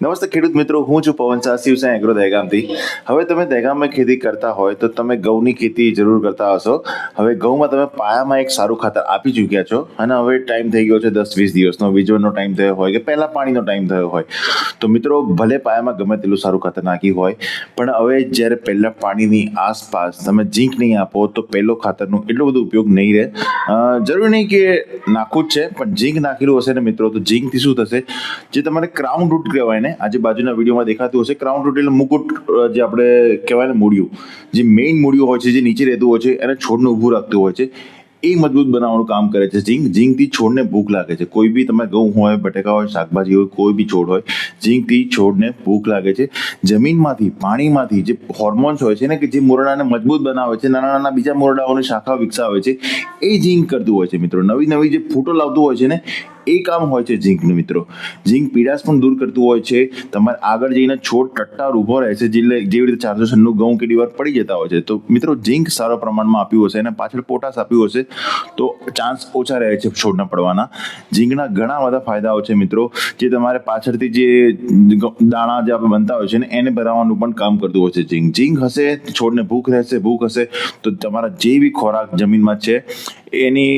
નમસ્તે ખેડૂત મિત્રો, હું છું પવન શાહ શિવસાઈ એગ્રો દહેગામથી હવે તમે દહેગામમાં ખેતી કરતા હોય તો તમે ઘઉંની ખેતી જરૂર કરતા હશો. હવે ઘઉંમાં તમે પાયામાં એક સારું ખાતર આપી ચૂક્યા છો અને હવે ટાઈમ થઈ ગયો છે દસ વીસ દિવસનો વીજળનો ટાઈમ થયો હોય કે પહેલાં પાણીનો ટાઈમ થયો હોય. તો મિત્રો, ભલે પાયામાં ગમે તેટલું સારું ખાતર નાખ્યું હોય, પણ હવે જ્યારે પહેલાં પાણીની આસપાસ તમે ઝીંક નહીં આપો, તો પહેલો ખાતરનો એટલો બધો ઉપયોગ નહીં રહે. જરૂરી નહીં કે નાખવું જ છે, પણ ઝીંક નાખેલું હશે ને મિત્રો, તો ઝીંકથી શું થશે? જે તમારે ક્રાઉન રૂટ કહેવાય ને આજે બાજુના વિડીયોમાં દેખાતું હશે. ક્રાઉન રોટેલ મુકુટ જે આપણે કહેવાય ને મૂળિયું, જે મેઇન મૂળિયું હોય છે, જે નીચે રહેતું હોય છે, એને છોડને ઊભું રાખતું હોય છે. એ મજબૂત બનાવવાનું કામ કરે છે. ઝીંક, ઝીંકથી છોડને ભૂખ લાગે છે. કોઈ બી તમે ઘઉં હોય, બટેકા હોય, શાકભાજી હોય, કોઈ બી છોડ હોય, ઝીંકથી છોડને ભૂખ લાગે છે. જમીનમાંથી, પાણીમાંથી જે હોર્મોન્સ હોય છે ને, કે જે મોરડાને મજબૂત બનાવે છે, નાના નાના બીજા મોરડાઓની શાખા વિકસાવે છે, એ ઝીંક કરતું હોય છે મિત્રો. નવી નવી જે ફૂટો લાવતું હોય છે ને એ કામ હોય છે ઝીંકનું મિત્રો. ઝીંક પીડાશ પણ દૂર કરતું હોય છે. તમારે આગળ જઈને છોડ ટટ્ટાર ઊભો રહે છે જેટલે જેવી રીતે ચારસો છન્નું ઘઉં કેટલી વાર પડી જતા હોય છે. તો મિત્રો, ઝીંક સારા પ્રમાણમાં આપ્યું હશે અને પાછળ પોટાશ આપ્યું હશે, તો ચાન્સ ઓછા રહે છે છોડના પડવાના. ઝીંકના ઘણા બધા ફાયદાઓ છે મિત્રો, જે તમારે પાછળથી જે દાણા જે આપણે બનતા હોય છે ને, એને ભરાવાનું પણ કામ કરતું હોય છે ઝીંક. ઝીંક હશે, છોડને ભૂખ રહેશે, ભૂખ હશે, તો તમારા જે બી ખોરાક જમીનમાં છે, એની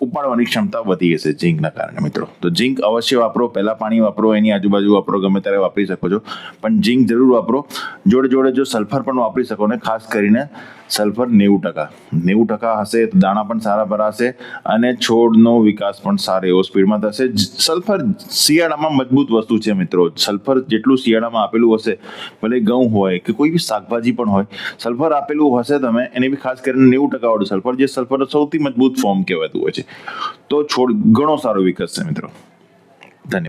ઉપાડવાની ક્ષમતા વધી હશે ઝીંકના કારણે, મિત્રો. તો ઝીંક અવશ્ય વાપરો, પહેલાં પાણી વાપરો, એની આજુબાજુ વાપરો, ગમે ત્યારે વાપરી શકો છો. પણ ઝીંક જરૂર વાપરો. જોડે જોડે જો સલ્ફર પણ વાપરી શકો ને, ખાસ કરીને સલ્ફર નેવું ટકા. નેવું ટકા હશે તો દાણા પણ સારા ભરાશે અને છોડનો વિકાસ પણ સારો એવો સ્પીડમાં થશે. સલ્ફર શિયાળામાં મજબૂત વસ્તુ છે, મિત્રો. સલ્ફર જેટલું શિયાળામાં આપેલું હશે, ભલે ઘઉં હોય કે કોઈ બી શાકભાજી પણ હોય, સલ્ફર આપેલું હશે તમે, એને બી ખાસ કરીને નેવું ટકા વાળું સલ્ફર, જે સલ્ફર સૌથી મજબૂત ફોર્મ કહેવાતું હોય છે. તો છોડ ઘણો સારો વિકસશે મિત્રો.